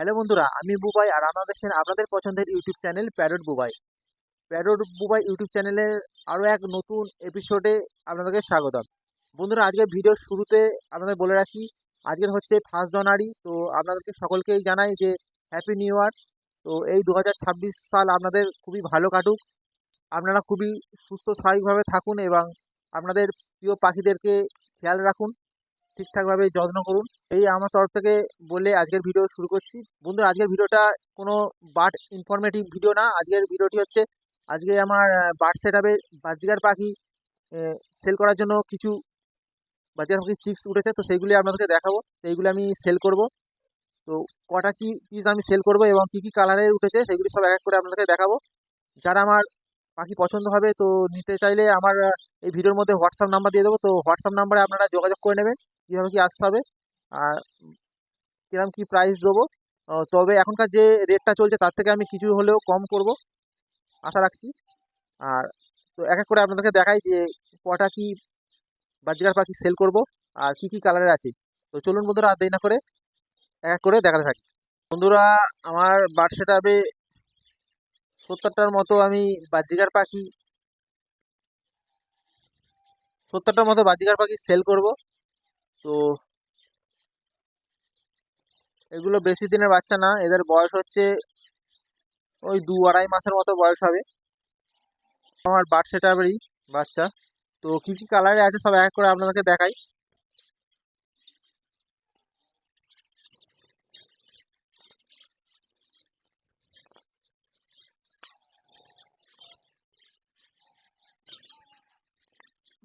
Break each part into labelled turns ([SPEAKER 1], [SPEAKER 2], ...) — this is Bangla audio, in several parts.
[SPEAKER 1] হ্যালো বন্ধুরা, আমি বুবাই আর আপনারা দেখছেন আপনাদের পছন্দের YouTube channel parrot Bubai. Parrot Bubai YouTube চ্যানেলের আরও এক নতুন এপিসোডে আপনাদেরকে স্বাগতম। বন্ধুরা আজকে ভিডিওর শুরুতে আপনাদের বলে রাখি আজকের হচ্ছে ফার্স্ট জানুয়ারি, তো আপনাদেরকে সকলকেই জানাই যে হ্যাপি নিউ ইয়ার তো এই দু হাজার ছাব্বিশ সাল আপনাদের খুবই ভালো কাটুক। আপনারা খুবই সুস্থ স্বাভাবিকভাবে থাকুন এবং আপনাদের প্রিয় পাখিদেরকে খেয়াল রাখুন। ঠিকঠাকভাবে যত্ন করুন। এই আমার তরফ থেকে বলে আজকের ভিডিও শুরু করছি। বন্ধুরা, আজকের ভিডিওটা কোনো বার্ড ইনফরমেটিভ ভিডিও না। আজকের ভিডিওটি হচ্ছে, আজকে আমার বার্ড সেট আপে বাজিকার পাখি সেল করার জন্য কিছু বাজিকার পাখি চিক্স উঠেছে। তো সেইগুলি আপনাদেরকে দেখাবো। সেইগুলি আমি সেল করব। তো কটা কি পিস আমি সেল করব এবং কী কী কালারের উঠেছে, সেগুলি সব এক এক করে আপনাদেরকে দেখাবো। যারা আমার পাখি পছন্দ হবে, তো নিতে চাইলে আমার এই ভিডিওর মধ্যে হোয়াটসঅ্যাপ নাম্বার দিয়ে দেবো, তো হোয়াটসঅ্যাপ নাম্বারে আপনারা যোগাযোগ করে নেবেন, কীভাবে কি আসতে হবে, আর কিরম কি প্রাইস দেবো তবে এখনকার যে রেটটা চলছে তার থেকে আমি কিছু হলেও কম করব, আশা রাখছি, আর তো এক এক করে আপনাদেরকে দেখাই যে কটা কি বাজিকার পাখি সেল করব, আর কি কি কালারের আছে, তো চলুন বন্ধুরা আর দেরি না করে এক এক করে দেখাতে থাকি। বন্ধুরা, আমার বার্ড সেট সত্তরটার মতো আমি বাজিকার পাখি, সত্তরটার মতো বাজিকার পাখি সেল করব। তো এগুলো বেশি দিনের বাচ্চা না, এদের বয়স হচ্ছে ওই দু আড়াই মাসের মতো বয়স হবে। আমার বার্ড সেট বাচ্চা। তো কি কি কালারে আছে সব এক করে আপনাদেরকে দেখাই।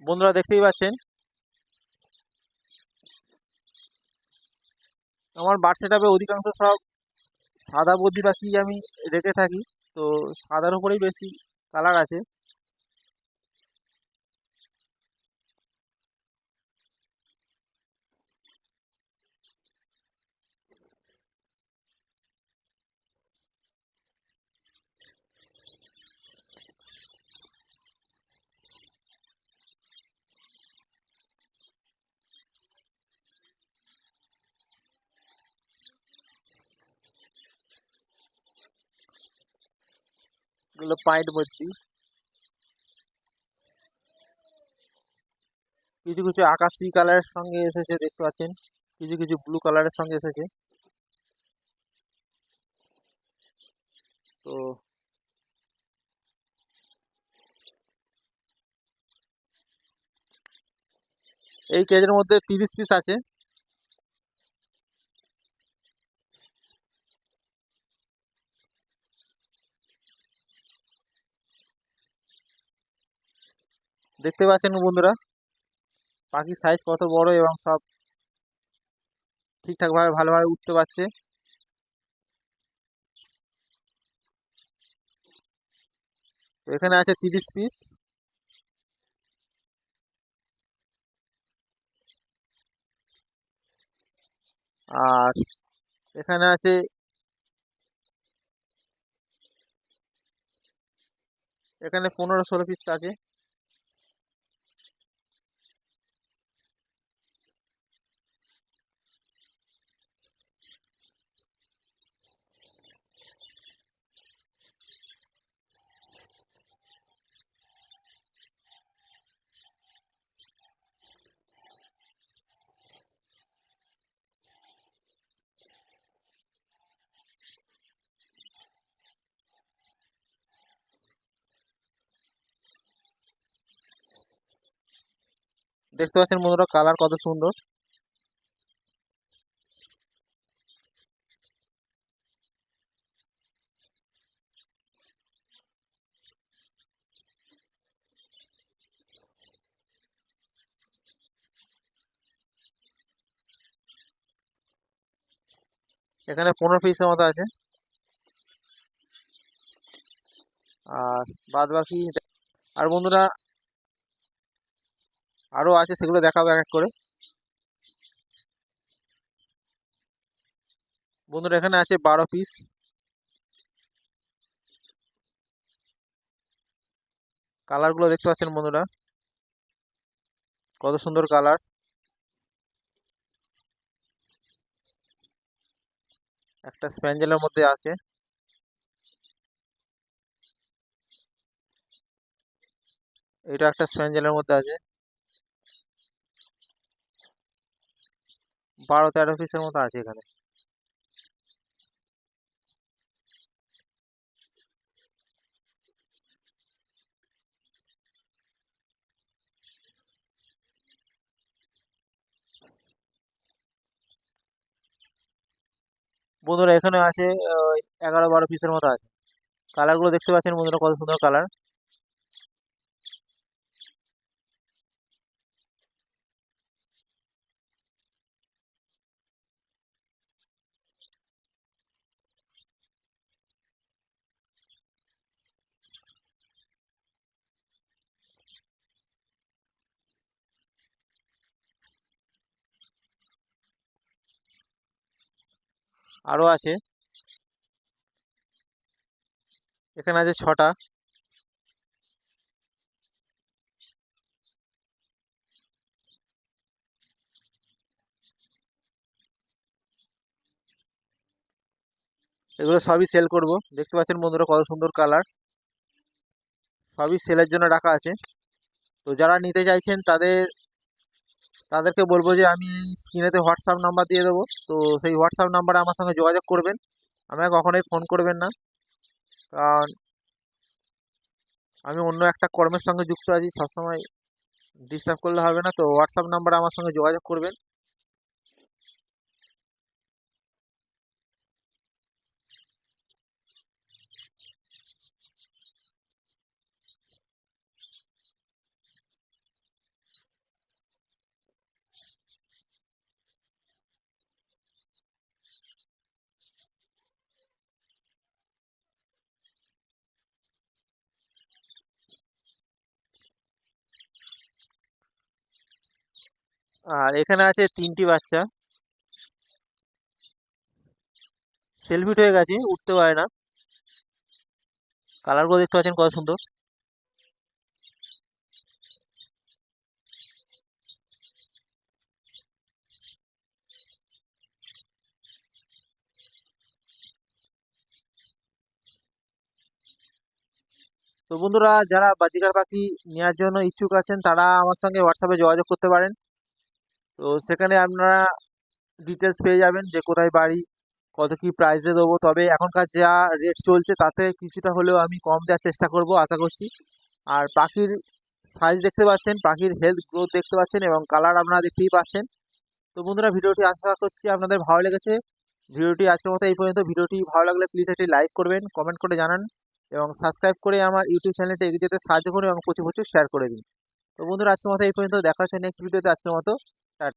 [SPEAKER 1] বন্ধুরা দেখতেই পাচ্ছেন। আমার বার্ড সেটাপে অধিকাংশ সব সাদা বদ্রি পাখি আমি রেখে থাকি, তো সাদার উপরেই বেশি কালার আছে। এগুলো পাইন্ট বদ্রি কিছু কিছু আকাশি কালারের সঙ্গে এসেছে, দেখতে পাচ্ছেন। কিছু কিছু ব্লু কালারের সঙ্গে এসেছে। তো এই কেজের মধ্যে তিরিশ পিস আছে। দেখতে পাচ্ছেন বন্ধুরা? পাখির সাইজ কত বড় এবং সব ঠিকঠাকভাবে ভালোভাবে উঠতে পারছে। এখানে আছে তিরিশ পিস আর এখানে আছে এখানে পনেরো ষোলো পিস আছে। দেখতে পাচ্ছেন বন্ধুরা কালার কত সুন্দর। এখানে পনেরো পিসের মতো আছে। আর বাদ বাকি আর বন্ধুরা আরও আছে, সেগুলো দেখাবো এক এক করে। বন্ধুরা, এখানে আছে বারো পিস কালারগুলো দেখতে পাচ্ছেন বন্ধুরা। কত সুন্দর কালার। একটা স্প্যাঞ্জেলের মধ্যে আছে। এটা একটা স্প্যাঞ্জেলের মধ্যে আছে। বারো তেরো পিসের মতো আছে এখানে। বন্ধুরা, এখানে আছে এগারো বারো পিসের মতো আছে। কালারগুলো দেখতে পাচ্ছেন বন্ধুরা, কত সুন্দর কালার আরও আছে। এখানে আছে ছটা। এগুলো সবই সেল করব। দেখতে পাচ্ছেন বন্ধুরা কত সুন্দর কালার সবই সেলের জন্য রাখা আছে। তো যারা নিতে চাইছেন তাদের তাদেরকে বলব যে আমি স্ক্রিনেতে হোয়াটসঅ্যাপ নাম্বার দিয়ে দেবো। তো সেই হোয়াটসঅ্যাপ নাম্বারে আমার সঙ্গে যোগাযোগ করবেন। আমাকে কখনোই ফোন করবেন না। কারণ আমি অন্য একটা কর্মের সঙ্গে যুক্ত আছি। সবসময় ডিস্টার্ব করলে হবে না। তো হোয়াটসঅ্যাপ নাম্বারে আমার সঙ্গে যোগাযোগ করবেন। আর এখানে আছে তিনটি বাচ্চা। সেলফিট হয়ে গেছে, উঠতে পারে না। কালারগুলো দেখতে পাচ্ছেন কত সুন্দর। তো বন্ধুরা, যারা বাজিকার পাখি নেওয়ার জন্য ইচ্ছুক আছেন, তারা আমার সঙ্গে হোয়াটসঅ্যাপে যোগাযোগ করতে পারেন। তো সেখানে আপনারা ডিটেলস পেয়ে যাবেন যে কোথায় বাড়ি, কত কি প্রাইসে দেবো। তবে এখনকার যা রেট চলছে তাতে কিছুটা হলেও আমি কম দেওয়ার চেষ্টা করব, আশা করছি। আর পাখির সাইজ দেখতে পাচ্ছেন, পাখির হেলথ গ্রোথ দেখতে পাচ্ছেন এবং কালার আপনারা দেখতেই পাচ্ছেন। তো বন্ধুরা, ভিডিওটি আশা করছি আপনাদের ভালো লেগেছে। ভিডিওটি আজকের মতো এই পর্যন্ত। ভিডিওটি ভালো লাগলে প্লিজ একটি লাইক করবেন কমেন্ট করে জানান এবং সাবস্ক্রাইব করে আমার ইউটিউব চ্যানেলটা এগিয়ে যেতে সাহায্য করুন এবং প্রচুর প্রচুর শেয়ার করে দিন। তো বন্ধুরা, আজকের মতো এই পর্যন্ত। দেখা হচ্ছে নেক্সট ভিডিওতে আজকের মতো।